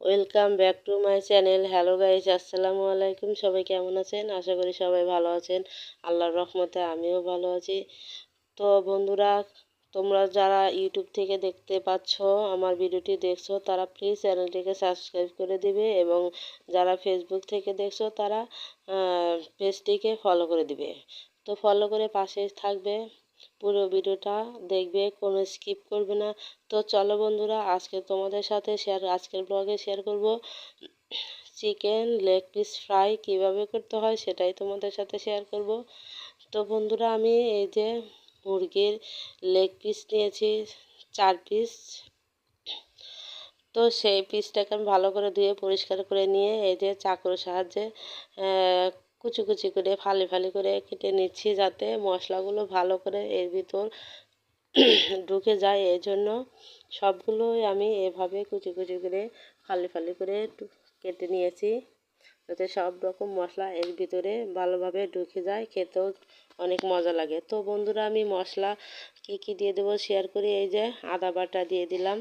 Welcome back to my channel hello guys আসসালামু আলাইকুম। সবাই কেমন আছেন? আশা করি সবাই ভালো আছেন। আল্লাহর রহমতে আমিও ভালো আছি। তো বন্ধুরা, তোমরা যারা ইউটিউব থেকে দেখতে পাচ্ছ, আমার ভিডিওটি দেখছ, তারা প্লিজ চ্যানেলটিকে সাবস্ক্রাইব করে দিবে এবং যারা ফেসবুক থেকে দেখছ, তারা পেজটিকে ফলো করে দিবে। তো ফলো করে পাশে থাকবে। পুরো ভিডিওটা দেখবে, কোনো স্কিপ করবে না। তো চলো বন্ধুরা, আজকে তোমাদের সাথে শেয়ার আজকের ব্লগে শেয়ার করব। চিকেন লেগ পিস ফ্রাই কীভাবে করতে হয় সেটাই তোমাদের সাথে শেয়ার করব। তো বন্ধুরা, আমি এই যে মুরগির লেগ পিস নিয়েছি, চার পিস তো সেই পিসটাকে আমি ভালো করে ধুয়ে পরিষ্কার করে নিয়ে এই যে চাকুর সাহায্যে কুচি কুচি করে, ফালি ফালি করে কেটে নিচ্ছি যাতে মশলাগুলো ভালো করে এর ভিতর ঢুকে যায়। এই জন্য সবগুলোই আমি এভাবে কুচি কুচি করে, ফালি ফালি করে কেটে নিয়েছি যাতে সব রকম মশলা এর ভিতরে ভালোভাবে ঢুকে যায়, খেতেও অনেক মজা লাগে। তো বন্ধুরা, আমি মশলা কি কি দিয়ে দেবো শেয়ার করি এই যে আদা বাটা দিয়ে দিলাম,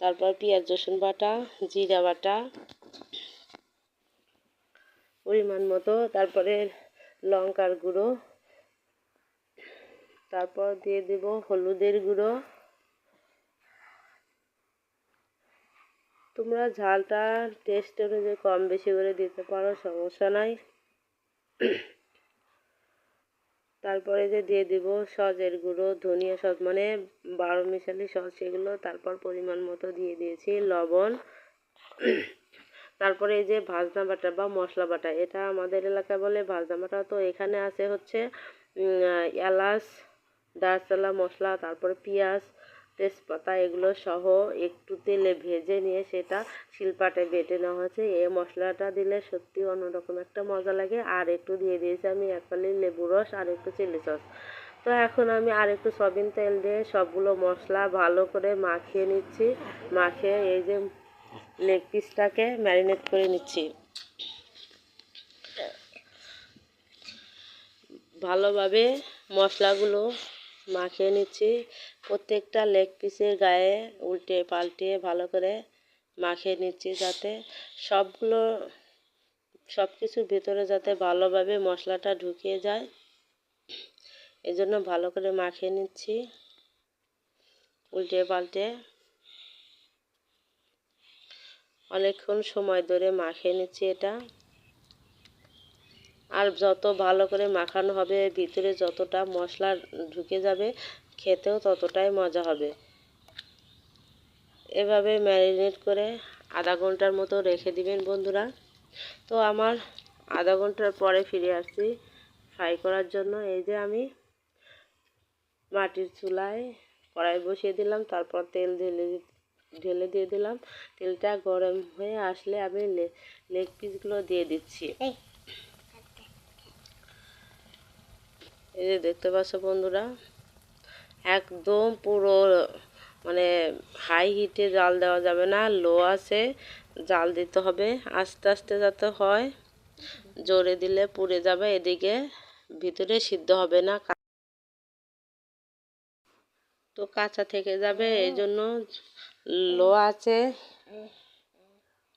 তারপর পেঁয়াজ রসুন বাটা, জিরা বাটা পরিমাণ মতো, তারপরে লঙ্কার গুঁড়ো, তারপর দিয়ে দেব হলুদের গুঁড়ো। তোমরা ঝালটা টেস্ট অনুযায়ী কম বেশি করে দিতে পারো, সমস্যা নাই। তারপরে যে দিয়ে দিব সজের গুঁড়ো, ধনিয়া সজ মানে বারো মিশালি সজ সেগুলো তারপর পরিমাণ মতো দিয়ে দিয়েছি লবণ। তারপরে এই যে ভাজনা বাটা বা মশলা বাটা, এটা আমাদের এলাকায় বলে ভাজনা বাটা। তো এখানে আছে হচ্ছে এলাচ দারচালা মশলা, তারপরে পেঁয়াজ, তেজপাতা, এগুলো সহ একটু তেলে ভেজে নিয়ে সেটা শিলপাটে বেটে নেওয়া হয়েছে। এই মশলাটা দিলে সত্যি অন্যরকম একটা মজা লাগে। আর একটু দিয়ে দিয়েছি আমি এক পালি লেবু রস আর একটু চিলি সস। তো এখন আমি আর একটু সয়াবিন তেল দিয়ে সবগুলো মশলা ভালো করে মাখিয়ে নিচ্ছি। মাখিয়ে এই যে লেগ পিসটাকে ম্যারিনেট করে নিচ্ছি। ভালোভাবে মশলাগুলো মাখিয়ে নিচ্ছি। প্রত্যেকটা লেগ পিসের গায়ে উল্টে পাল্টে ভালো করে মাখিয়ে নিচ্ছি যাতে সবগুলো সব কিছুর ভিতরে যাতে ভালোভাবে মশলাটা ঢুকিয়ে যায়। এজন্য ভালো করে মাখিয়ে নিচ্ছি। উল্টে পাল্টে অনেকক্ষণ সময় ধরে মাখিয়ে নিচ্ছি এটা। আর যত ভালো করে মাখানো হবে, ভিতরে যতটা মশলা ঢুকে যাবে, খেতেও ততটাই মজা হবে। এভাবে ম্যারিনেট করে আধা ঘণ্টার মতো রেখে দিবেন বন্ধুরা। তো আমার আধা ঘণ্টার পরে ফিরে আসছি ফ্রাই করার জন্য। এই যে আমি মাটির চুলায় কড়াই বসিয়ে দিলাম, তারপর তেল ঢেলে ঢেলে দিয়ে দিলাম। তেলটা গরম হয়ে আসলে আমি লেগ পিসগুলো দিয়ে দিচ্ছি। এই। যে দেখতে পাচ্ছ বন্ধুরা একদম পুরো মানে হাই হিটে জাল দেওয়া যাবে না লো আছে জাল দিতে হবে আস্তে আস্তে যাতে হয়। জোরে দিলে পুড়ে যাবে এদিকে ভিতরে সিদ্ধ হবে না তো কাঁচা থেকে যাবে এই জন্য লো আছে।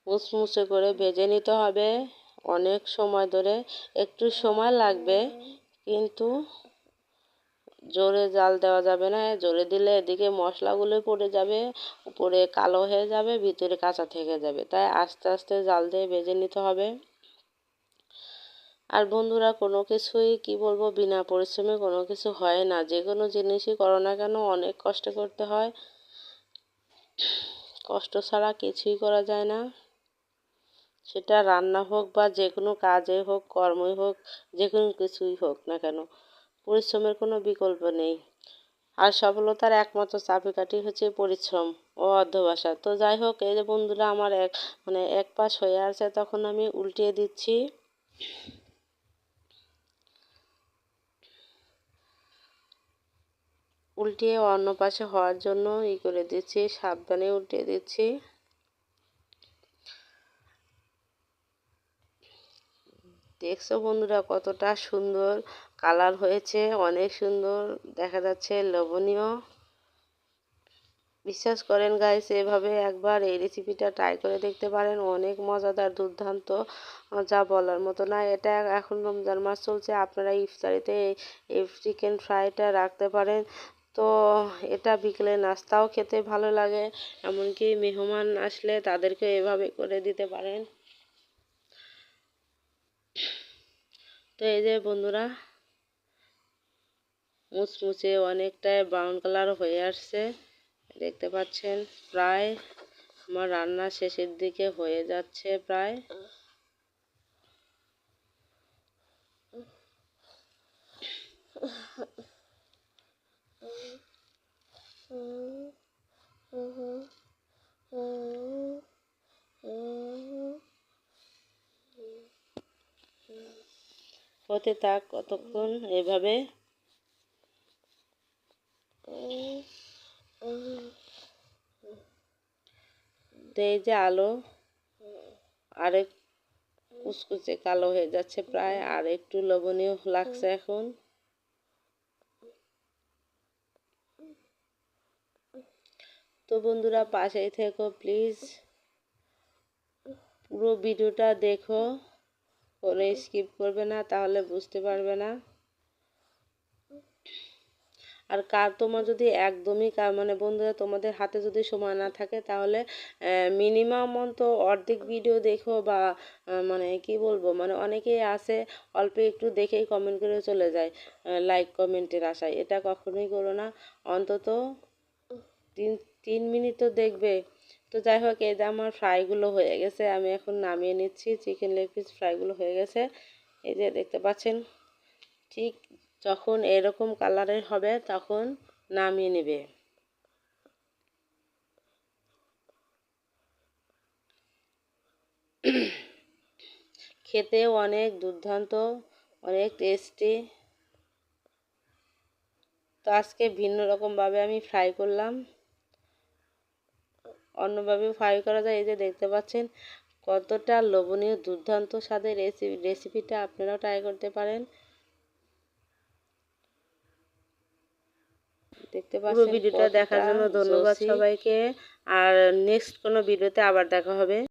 মুসমুসে করে ভেজে নিতে হবে। অনেক সময় ধরে একটু সময় লাগবে, কিন্তু জোরে জাল দেওয়া যাবে না। জোরে দিলে এদিকে মশলাগুলো পড়ে যাবে, উপরে কালো হয়ে যাবে, ভিতরে কাঁচা থেকে যাবে। তাই আস্তে আস্তে জাল দিয়ে ভেজে নিতে হবে। আর বন্ধুরা, কোনো কিছুই কি বলব, বিনা পরিশ্রমে কোনো কিছু হয় না। যে কোনো জিনিসই করো না কেন, অনেক কষ্ট করতে হয়। কষ্ট ছাড়া কিছুই করা যায় না। সেটা রান্না হোক বা যে কোনো কাজে হোক, কর্মই হোক যে কোনো কিছুই হোক না কেন, পরিশ্রমের কোনো বিকল্প নেই। আর সফলতার একমাত্র চাবিকাঠি হচ্ছে পরিশ্রম ও অধ্যবাসা তো যাই হোক, এই যে বন্ধুরা আমার এক মানে এক পাশ হয়ে আছে, তখন আমি উল্টিয়ে দিচ্ছি। উল্টিয়ে অন্য পাশে হওয়ার জন্য ই করে দিচ্ছি, সাবধানে উল্টিয়ে দিচ্ছি। দেখছ বন্ধুরা কতটা সুন্দর কালার হয়েছে, অনেক সুন্দর দেখা যাচ্ছে লবণীয়। বিশ্বাস করেন গাইস এভাবে একবার এই রেসিপিটা ট্রাই করে দেখতে পারেন, অনেক মজাদার, দুর্দান্ত, যা বলার মতো না। এটা এখন রমজান মাস চলছে, আপনারা ইফতারিতে এই চিকেন ফ্রাইটা রাখতে পারেন। তো এটা বিকেলে নাস্তাও খেতে ভালো লাগে, এমনকি মেহমান আসলে তাদেরকে এভাবে করে দিতে পারেন। তো এই যে বন্ধুরা, মুচমুচে অনেকটাই ব্রাউন কালার হয়ে আসছে, দেখতে পাচ্ছেন, প্রায় আমার রান্না শেষের দিকে হয়ে যাচ্ছে প্রায়। হতে থাক কতক্ষণ এভাবে? এই যে আলো আরেক কুচকুচে কালো হয়ে যাচ্ছে প্রায়, আর একটু লবণীয় লাগছে এখন। তো বন্ধুরা, পাশেই থেকো, প্লিজ। পুরো ভিডিওটা দেখো। কোনো স্কিপ করবে না, তাহলে বুঝতে পারবে না। আর কার তোমার যদি একদমই কার মানে বন্ধুরা তোমাদের হাতে যদি সময় না থাকে, তাহলে মিনিমাম তো অর্ধেক ভিডিও দেখো বা মানে কি বলব মানে অনেকেই আছে, অল্প একটু দেখেই কমেন্ট করে চলে যায় লাইক কমেন্টের আশায়। এটা কখনোই করো না। অন্তত তিন তিন মিনিট তো দেখবে। তো যাই হোক, এই যে আমার ফ্রাইগুলো হয়ে গেছে, আমি এখন নামিয়ে নিচ্ছি। চিকেন লেগ পিস ফ্রাইগুলো হয়ে গেছে। এই যে দেখতে পাচ্ছেন, ঠিক যখন এরকম কালারের হবে, তখন নামিয়ে নেবে। খেতে অনেক দুর্দান্ত, অনেক টেস্টি তো আজকে ভিন্ন রকমভাবে আমি ফ্রাই করলাম। অন্যভাবে ফ্রাই করা যায়। এই যে দেখতে পাচ্ছেন কতটা লোভনীয় দুর্দান্ত স্বাদের রেসিপি রেসিপিটা আপনারাও ট্রাই করতে পারেন। দেখতে পাচ্ছেন ভিডিওটা দেখার জন্য ধন্যবাদ সবাইকে। আর নেক্সট কোনো ভিডিওতে আবার দেখা হবে।